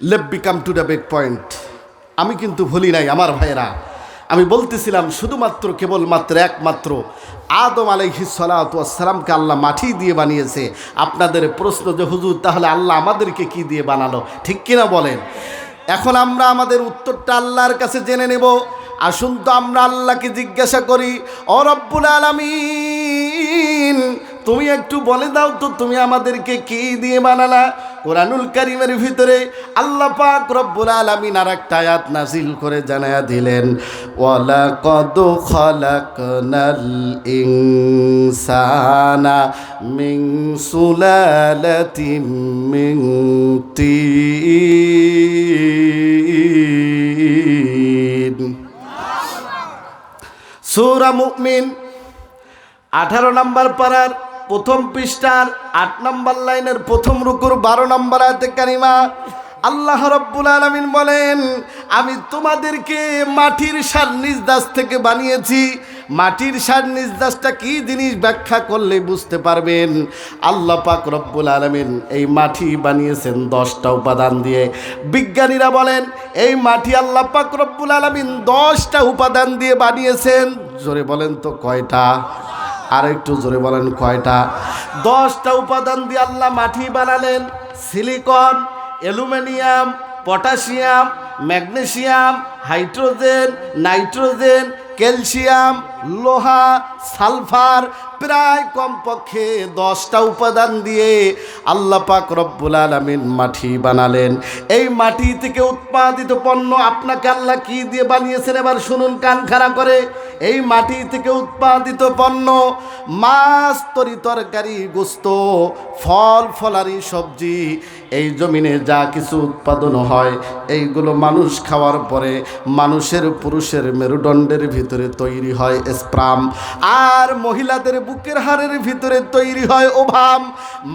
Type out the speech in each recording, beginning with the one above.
লেপ become to the back point আমি কিন্তু ভুলি নাই আমার ভাইয়েরা। আমি বলতেছিলাম, শুধুমাত্র কেবলমাত্র একমাত্র আদম আলাইহি সালামকে আল্লাহ মাটি দিয়ে বানিয়েছে। আপনাদের প্রশ্ন যে, হুজুর, তাহলে আল্লাহ আমাদেরকে কি দিয়ে বানালো? ঠিক কিনা বলেন? এখন আমরা আমাদের উত্তরটা আল্লাহর কাছে জেনে নেব। আসুন তো আমরা আল্লাহকে জিজ্ঞাসা করি, ও রব্বুল আলামিন, তুমি একটু বলে দাও তো তুমি আমাদেরকে কি দিয়ে বানালা? কোরআনুল কারিমের ভিতরে আল্লাহ পাক রব্বুল আলামিন আর একটা আয়াত নাজিল করে জানায়া দিলেন ওয়ালা কদ খলাকনাল ইনসানা মিন সুলালাতিম মিন তিন। সূরা মুমিন আঠারো নম্বর পাড়ার প্রথম পৃষ্ঠার আট নম্বর লাইনের প্রথম রুকুর বারো নম্বর আয়তে কারিমা, আল্লাহ রব্বুল আলমিন বলেন, আমি তোমাদেরকে মাটির সার নিজ থেকে বানিয়েছি। মাটির সার নিজ দাসটা কী জিনিস ব্যাখ্যা করলে বুঝতে পারবেন? আল্লাহ পাক রব্বুল আলমিন এই মাটি বানিয়েছেন দশটা উপাদান দিয়ে। বিজ্ঞানীরা বলেন, এই মাটি আল্লাহ পাক রব্বুল আলমিন দশটা উপাদান দিয়ে বানিয়েছেন। জোরে বলেন তো কয়টা? আর একটু জোরে বলেন কয়টা? দশটা উপাদান দিয়ে আল্লাহ মাটি বানালেন। Silicon, aluminium, potassium, magnesium, hydrogen, nitrogen, calcium লোহা, সালফার, প্রায় কমপক্ষে দশটা উপাদান দিয়ে আল্লাহ পাক রব্বুল আলমিন মাটি বানালেন। এই মাটি থেকে উৎপাদিত পণ্য আপনাকে আল্লাহ কি দিয়ে বানিয়েছেন এবার শুনুন, কান খাড়া করে। এই মাটি থেকে উৎপাদিত পণ্য, মাছ, তরি তরকারি, গোস্ত, ফল, ফলারি, সবজি, এই জমিনে যা কিছু উৎপাদন হয়, এইগুলো মানুষ খাওয়ার পরে মানুষের পুরুষের মেরুদণ্ডের ভিতরে তৈরি হয় স্প্রাম। আর মহিলাদের বুকের হাড়ের ভিতরে তৈরি হয় ওভাম।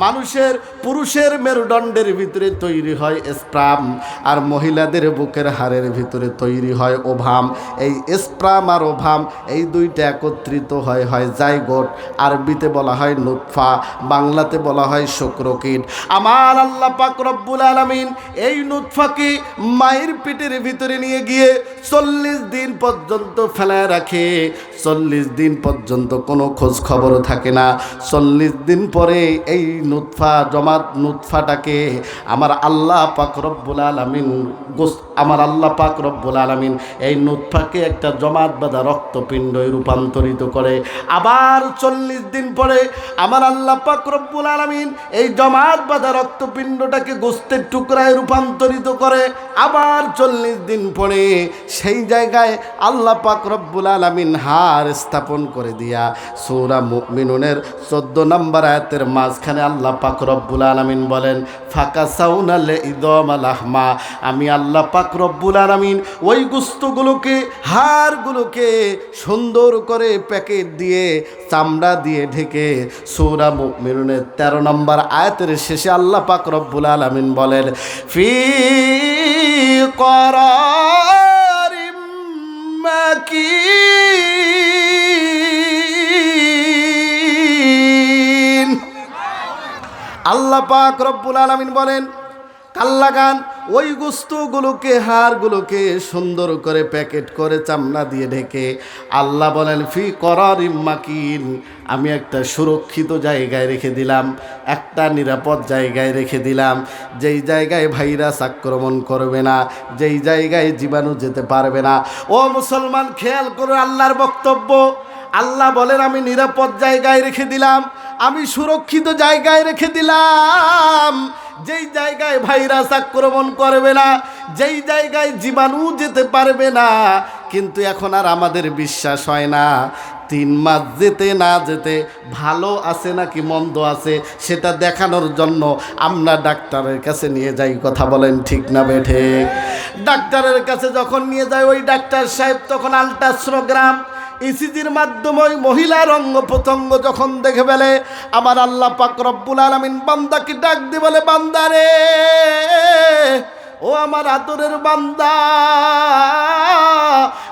মানুষের, পুরুষের মেরুদণ্ডের ভিতরে তৈরি হয় স্প্রাম। আর মহিলাদের বুকের হাড়ের ভিতরে তৈরি হয় ওভাম। এই স্প্রাম আর ওভাম এই দুইটা একত্রিত হয় হয় জাইগোট। আরবিতে বলা হয় নুৎফা, বাংলাতে বলা হয় শুক্রকিট। আমার আল্লাহ পাক রব্বুল আলমিন এই নুৎফাকে মায়ের পেটের ভিতরে নিয়ে গিয়ে চল্লিশ দিন পর্যন্ত ফেলায় রাখে। চল্লিশ দিন পর্যন্ত কোনো খোঁজ খবর থাকে না। চল্লিশ দিন পরে এই নুৎফা জমাত নুৎফাটাকে আমার আল্লাহ পাক রব্বুল আলমিন গোস, আমার আল্লাহ পাক রব্বুল আলমিন এই নুৎফাকে একটা জমাত বাঁধা রক্তপিণ্ডয় রূপান্তরিত করে। আবার চল্লিশ দিন পরে আমার আল্লাহ পাক রব্বুল আলমিন এই জমাত বাঁধা রক্তপিণ্ডটাকে গোস্তের টুকরায় রূপান্তরিত করে। আবার চল্লিশ দিন পরে সেই জায়গায় আল্লাহ পাক রব্বুল আলমিন হার স্থাপন করে দিয়া সৌরা মুমিনুনের চোদ্দ নম্বর আয়াতের মাঝখানে আল্লাহ পাক রব্বুল আলমিন বলেন ফাঁকা সাউনালে ইদম আলাহমা আমি আল্লাহ পাক রব্বুল আলমিন ওই গুস্তগুলোকে, হাড়গুলোকে সুন্দর করে প্যাকেট দিয়ে চামড়া দিয়ে ঢেকে সৌরা মুমিনুনের তেরো নম্বর আয়াতের শেষে আল্লাহ পাক রব্বুল আলমিন বলেন, ফি করারিম আল্লাহ পাক রব্বুল আলমিন বলেন, কাল্লাগান ওই গুস্তগুলোকে, হাড়গুলোকে সুন্দর করে প্যাকেট করে চামড়া দিয়ে ঢেকে আল্লাহ বলেন, ফি করার ইম্মাকিন আমি একটা সুরক্ষিত জায়গায় রেখে দিলাম, একটা নিরাপদ জায়গায় রেখে দিলাম। যেই জায়গায় ভাইরাস আক্রমণ করবে না, যেই জায়গায় জীবাণু যেতে পারবে না। ও মুসলমান, খেয়াল করো আল্লাহর বক্তব্য। আল্লাহ বলেন, আমি নিরাপদ জায়গায় রেখে দিলাম আমি সুরক্ষিত জায়গায় রেখে দিলাম। যেই জায়গায় ভাইরাস আক্রমণ করবে না, যেই জায়গায় জীবাণু যেতে পারবে না, কিন্তু এখন আর আমাদের বিশ্বাস হয় না। তিন মাস যেতে না যেতে ভালো আছে নাকি মন্দ আছে, সেটা দেখানোর জন্য আমরা ডাক্তারের কাছে নিয়ে যাই, কথা বলেন ঠিক না বেঠে? ডাক্তারের কাছে যখন নিয়ে যাই ওই ডাক্তার সাহেব তখন আলট্রাসোনোগ্রাম ইসিজির মাধ্যমে ওই মহিলার অঙ্গ প্রত্যঙ্গ যখন দেখে ফেলে, আমার আল্লাহ পাক রব্বুল আলমিন বান্দাকে ডাক দিয়ে বলে বান্দারে ও আমার আদরের বান্দা,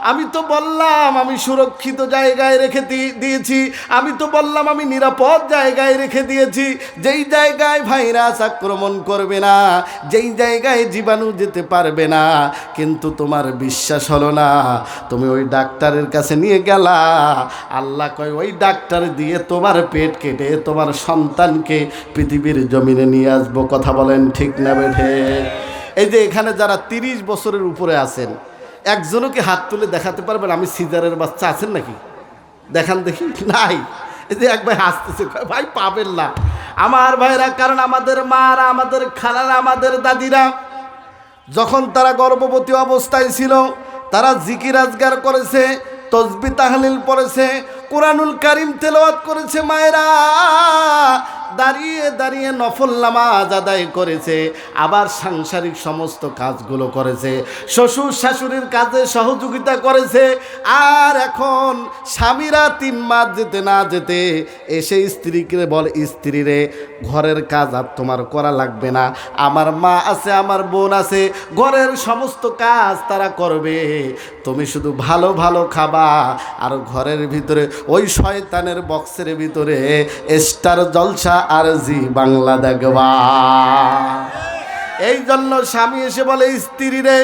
আমি তো বললাম আমি সুরক্ষিত জায়গায় রেখে দিয়েছি, আমি তো বললাম আমি নিরাপদ জায়গায় রেখে দিয়েছি, যেই জায়গায় ভাইরাস আক্রমণ করবে না, যেই জায়গায় জীবাণু যেতে পারবে না, কিন্তু তোমার বিশ্বাস হলো না, তুমি ওই ডাক্তারের কাছে নিয়ে গেলা, আল্লাহ কয় ওই ডাক্তার দিয়ে তোমার পেট কেটে তোমার সন্তানকে পৃথিবীর জমিনে নিয়ে আসব, কথা বলেন ঠিক না বেঠে? এই যে এখানে যারা তিরিশ বছরের উপরে আছেন একজনকে হাত তুলে দেখাতে পারবেন আমি সিজারের বাচ্চা আছেন নাকি? দেখান দেখি। নাই। এই যে এক ভাই হাসতেছে ভাই, পাবেন না। আমার ভাইরা, কারণ আমাদের মারা, আমাদের খালারা, আমাদের দাদিরা, যখন তারা গর্ভবতী অবস্থায় ছিল, তারা জিকির আজগার করেছে, তসবি তাহলিল পড়েছে কোরআনুল কারিম তেলাওয়াত করেছে মায়েরা। দাঁড়িয়ে দাঁড়িয়ে নফল নামাজ আদায় করেছে, আবার সাংসারিক সমস্ত কাজগুলো করেছে, শ্বশুর শাশুড়ির কাজে সহযোগিতা করেছে, আর এখন স্বামীরা তিন মাস যেতে না যেতে এসে স্ত্রীকে বলে, স্ত্রী রে, ঘরের কাজ আর তোমার করা লাগবে না। আমার মা আছে, আমার বোন আছে, ঘরের সমস্ত কাজ তারা করবে। তুমি শুধু ভালো ভালো খাবা, আর ঘরের ভিতরে ওই শয়তানের বক্সের ভিতরে স্টার জলসা আর জি বাংলা দেখবা। এই জন্য স্বামী এসে বলে, স্ত্রী রে